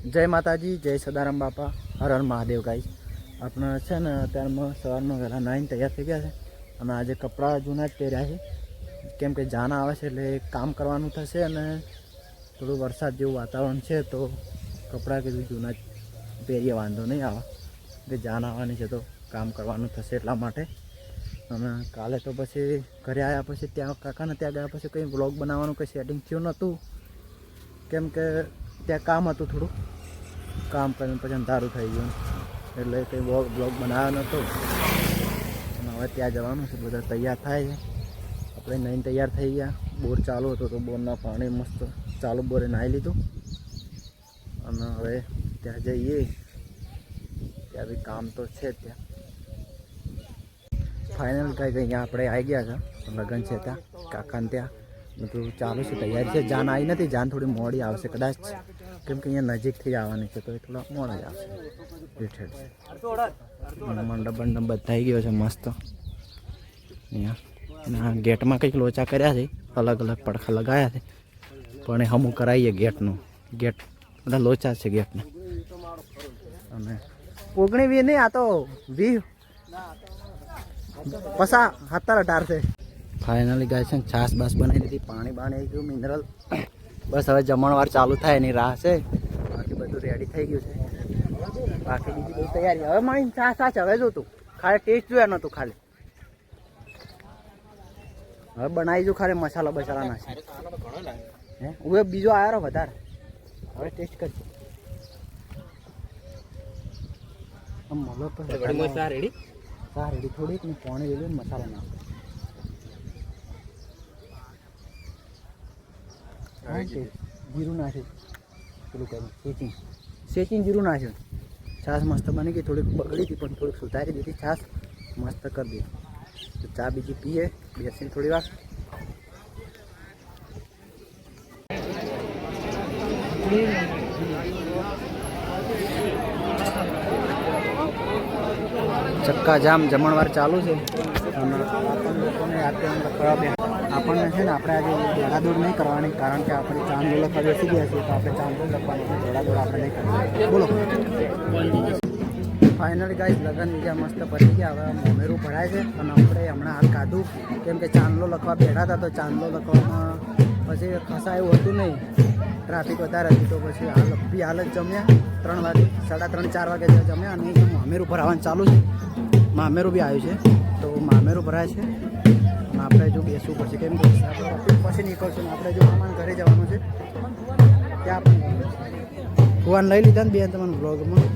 જય માતાજી, જય સદારામ બાપા. હર હર મહાદેવ ગાઈ આપણે છે ને અત્યારમાં સવારમાં વહેલા નાઈને તૈયાર થઈ ગયા છે. અને આજે કપડાં જૂના જ પહેર્યા છે. કેમ કે જાન આવે છે એટલે કામ કરવાનું થશે અને થોડું વરસાદ જેવું વાતાવરણ છે તો કપડાં કીધું જૂના જ પહેરીએ, વાંધો નહીં આવે. કે જાન આવવાની છે તો કામ કરવાનું થશે એટલા માટે. અને કાલે તો પછી ઘરે આવ્યા પછી ત્યાં કાકાને ત્યાં ગયા પછી કંઈ વ્લોગ બનાવવાનું, કંઈ સેટિંગ થયું નહોતું. કેમ કે ત્યાં કામ હતું થોડું. કામ કરીને પછી અંધારું થઈ ગયું. એટલે કંઈ બ્લોગ બનાવ્યો નહોતો. અને હવે ત્યાં જવાનું છે. બધા તૈયાર થાય છે. આપણે નહીં તૈયાર થઈ ગયા. બોર ચાલુ હતો તો બોરના પાણી મસ્ત ચાલુ બોરે નાહી લીધું. અને હવે ત્યાં જઈએ. ત્યાં બી કામ તો છે ત્યાં. ફાઇનલ કંઈક અહીંયા આપણે આવી ગયા છે. લગ્ન છે ત્યાં. કાકાને ત્યાં. બધું ચાલુ છે, તૈયારી છે. જાન આવી નથી, જાન થોડી મોડી આવશે, કદાચ કેમ કે અહીંયા નજીકથી આવવાની છે, તો એ થોડા મોડા જ આવશે. હેઠળ અને મંડપ બંડપ બધાઈ ગયો છે, મસ્ત. અહીંયા. ગેટમાં કંઈક લોચા કર્યા છે, અલગ અલગ પડખા લગાવ્યા છે. પણ એ હમું કરાવીએ ગેટનું. ગેટ, બધા લોચા છે ગેટના. અને ઓગણી વી નહીં, આ તો વી પસા, સત્તર અઢાર છે. ફાઇનલી ગાય છે છાસ બાસ બનાવી દીધી. પાણી બાણી આવી ગયું મિનરલ બસ હવે જમણવાર ચાલુ થાય એની રાહ છે. બાકી બધું રેડી થઈ ગયું છે. બાકી બીજી બધી તૈયારી. હવે મારી છાસ છાસ હવે જોતું ખાલી ટેસ્ટ જોયા નતું ખાલી. હવે બનાવી જો ખાલી મસાલા બસાલા છે હે? હવે બીજો આવ્યો વધારે. હવે ટેસ્ટ કરજો. મલો તો રેડી ચા થોડીક પાણી રેડી મસાલા નાખ હા, તે જીરું નાખ્યું પેલું કર્યું. સેચીન સેચીન જીરું નાખ્યું. છાશ મસ્ત બની ગઈ. થોડીક બગડી હતી, પણ થોડીક સુધારી દીધી. છાશ મસ્ત કરી દીધી. તો ચા બીજી પીએ. બેસીને થોડી વાર. ચક્કા જામ જમણવાર ચાલુ છે. અને લોકોને આપણે ખરાબ આપણને છે ને આપણે આજે દોડાદોડ નહીં કરવાની, કારણ કે આપણે ચાંદલો લખવા બેસી ગયા છીએ, તો આપણે ચાંદલો લખવાની દોડાદોડ આપણે નહીં કરવાની. બોલો. ફાઇનલ ગાઈસ લગન બીજા મસ્ત પતી ગયા, હવે મોમેરું ભરાય છે, અને આપણે હમણાં હાલ કાઢું. કેમ કે ચાંદલો લખવા બેઠા હતા, તો ચાંદલો લખવામાં પછી ખસા એવું હતું નહીં. ટ્રાફિક વધારે હતી, તો પછી હાલ બી હાલ જ જમ્યા. ત્રણ વાગે, સાડા ત્રણ, ચાર વાગે જમ્યા, અને મામેરું ભરાવાનું ચાલુ છે. મામેરું બી આવ્યું છે, તો મામેરું ભરાય છે. આપણે જો બેસવું પડશે. કેમ કે આપણે પછી નીકળશું આપણે જો મામાના ઘરે જવાનું છે, ત્યાં આપણે ભગવાન લઈ લીધા ને બેન તમને બ્લોગમાં